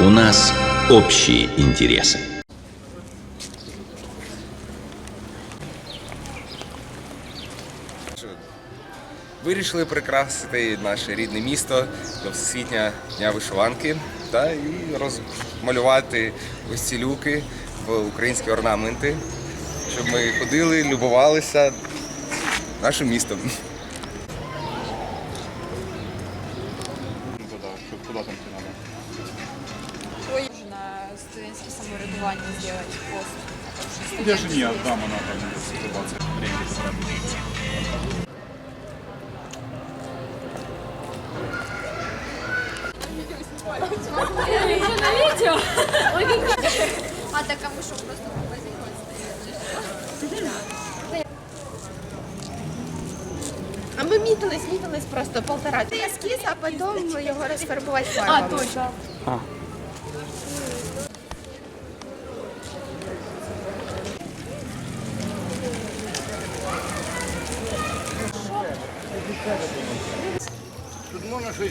У нас общие интересы. Вирішили прикрасити наше рідне місто до Всесвітня дня вишиванки та і розмалювати ось ці люки в українські орнаменти, щоб ми ходили, любувалися нашим містом. Я же не отдам, она там улыбаться времени потратить. А так що просто А ми мітились, мітились просто полтора. Це ескіз, а потім його розфарбувати фарбами. А, точно. Тут можна щось.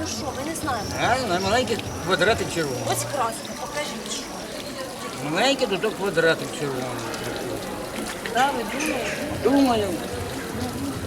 Ну що, ми не знаємо. Реально, маленький квадратик червоний. Ось краска, покажіть, що. Маленький тут квадратик червоний. Да, ви думаєте? Думаю.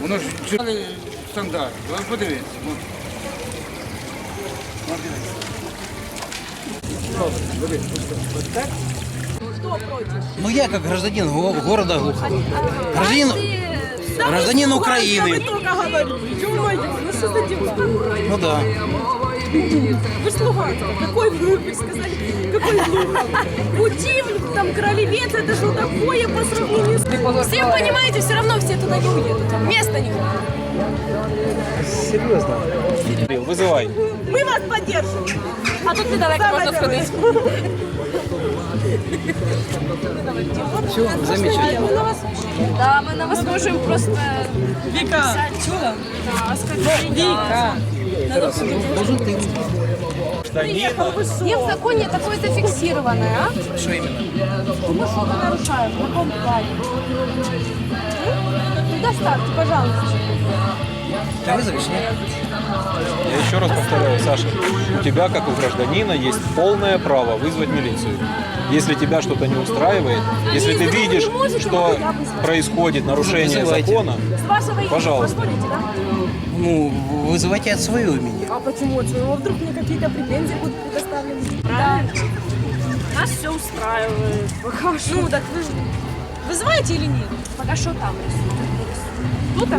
Воно ж червоний стандарт. Ви подивіться. от. От дивіться. Добре, бери, ось так. Ну я как гражданин города Глухова. Гражданин, гражданин Украины. ну? Ну да. Ж Луганцев. Какой вы, вы сказали, какой Путин, там королевец, это что такое по сравнению с... Всем понимаете, все равно все туда не уедут. Места не будет. Вызывай. Мы вас поддержим. А тут недалеко можно сходить. Все, замечательно. Да, ми на вас можемо просто Віка. Чула? Да, Віка. Где в законе такое зафиксированное, а? Что именно? Мы что-то нарушаем. В каком плане? Предоставьте, пожалуйста. Ты вызовешь, нет? Я еще раз повторяю, Саша, у тебя, как у гражданина, есть полное право вызвать милицию. Если тебя что-то не устраивает, если ты видишь, что происходит нарушение Вызывайте. закона, Пожалуйста. да? Ну, вызывайте от своего имени. А почему от своего? Вдруг мне какие-то претензии будут предоставлены? Правильно. Нас все устраивает. Пока. Ну, так вы вызываете или нет? Пока что там рисуют.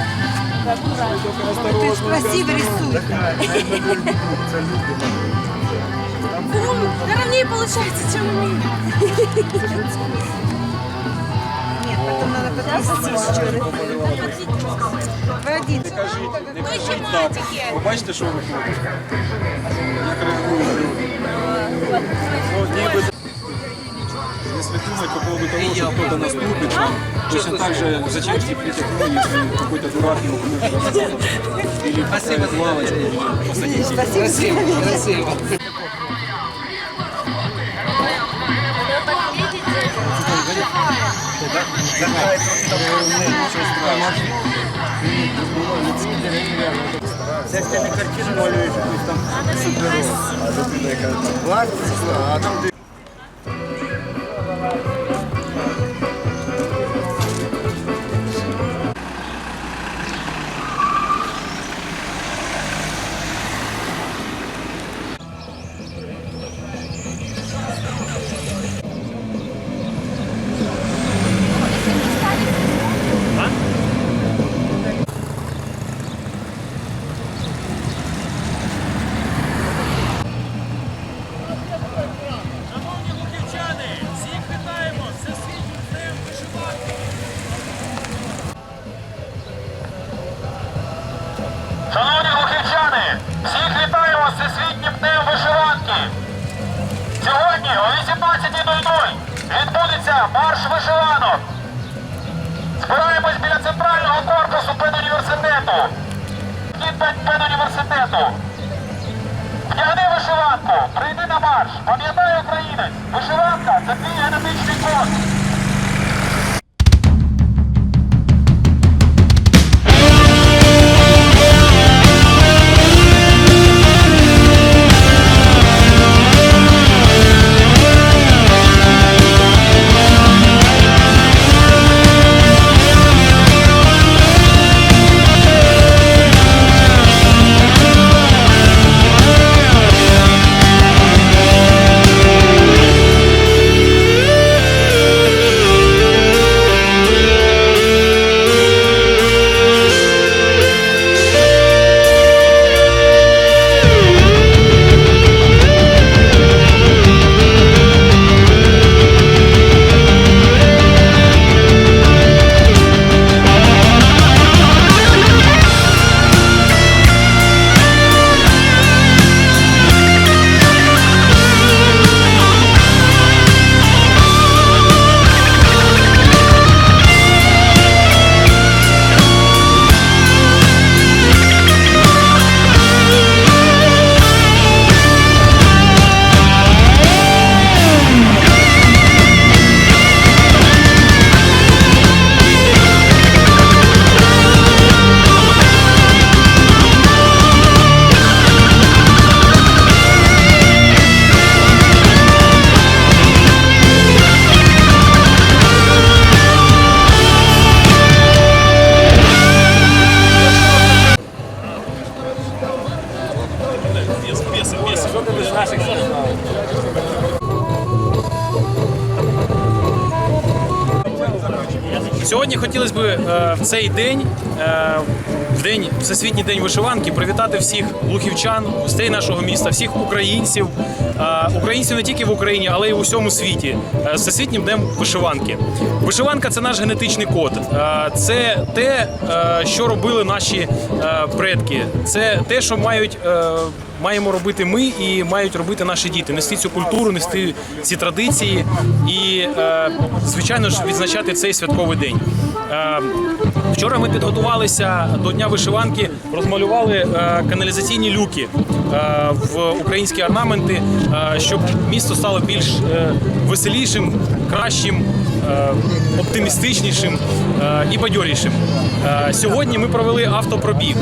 Ты же красиво рисуешь. Ровнее получается, чем у меня. Нет, потом надо подвести еще. Водить. Ну еще матики. Вы бачите, что вы? Я красивую. Вот, ну, если думать по поводу того, что кто-то нас любит, там, точно так же зачем слепить окно, если какой-то дурак его кумир Или поставить лавочку, или посадить. Спасибо, спасибо. Всякими картинами малюєш, там супер. А, а там ти 19.00 відбудеться марш вишиванок. Збираємось біля центрального корпусу педуніверситету. Вхід педуніверситету. Вдягни вишиванку, прийди на марш. Сьогодні хотілося б е, в цей день, е, в день Всесвітній день вишиванки, привітати всіх лухівчан, гостей нашого міста, всіх українців, е, українців не тільки в Україні, але й у всьому світі. з Всесвітнім днем вишиванки. Вишиванка це наш генетичний код. Це те, що робили наші предки. Це те, що мають. Маємо робити ми і мають робити наші діти. Нести цю культуру, нести ці традиції і, звичайно ж, відзначати цей святковий день. Е, Вчора ми підготувалися до Дня вишиванки, розмалювали е, каналізаційні люки е, в українські орнаменти, щоб місто стало більш веселішим, кращим, оптимістичнішим і бадьорішим. Сьогодні ми провели автопробіг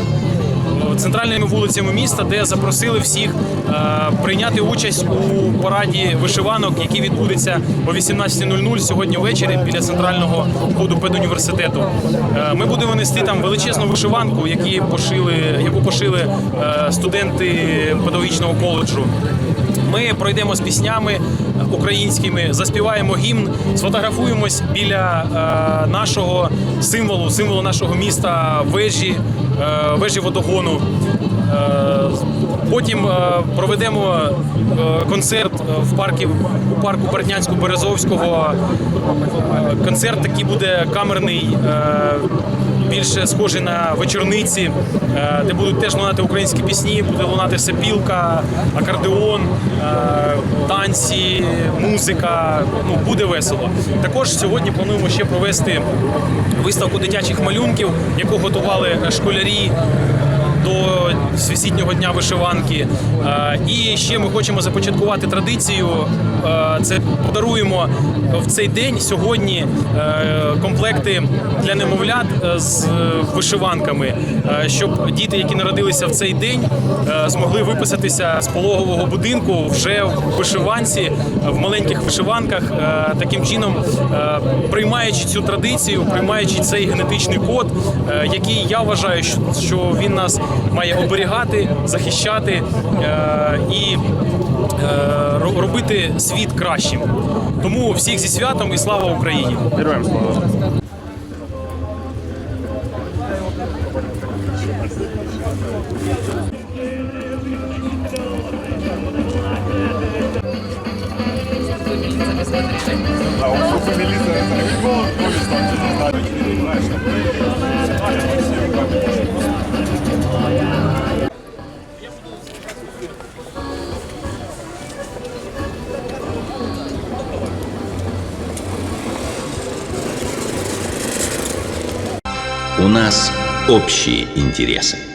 центральними вулицями міста, де запросили всіх е, прийняти участь у параді вишиванок, який відбудеться о 18.00 сьогодні ввечері біля центрального входу педуніверситету. Е, ми будемо нести там величезну вишиванку, які пошили, яку пошили е, студенти педагогічного коледжу. Ми пройдемо з піснями українськими, заспіваємо гімн, сфотографуємось біля нашого символу, символу нашого міста вежі, е, вежі водогону. Е, Потім е, проведемо концерт в парку, у парку Бертнянського-Березовського. Е, Концерт такий буде камерний, е, більше схожий на вечорниці, е, де будуть теж лунати українські пісні, буде лунати сапілка, акордеон, е, танці, музика. Ну, буде весело. Також сьогодні плануємо ще провести виставку дитячих малюнків, яку готували школярі до всесвітнього дня вишиванки. Е, І ще ми хочемо започаткувати традицію. е, Це подаруємо в цей день сьогодні е, комплекти для немовлят з вишиванками, щоб діти, які народилися в цей день, змогли виписатися з пологового будинку вже в вишиванці, в маленьких вишиванках. Таким чином, приймаючи цю традицію, приймаючи цей генетичний код, який я вважаю, що він нас має оберігати, захищати е, і е, робити світ кращим. Тому всіх зі святом і слава Україні! Героям слава! А у группы милиция это общие интересы.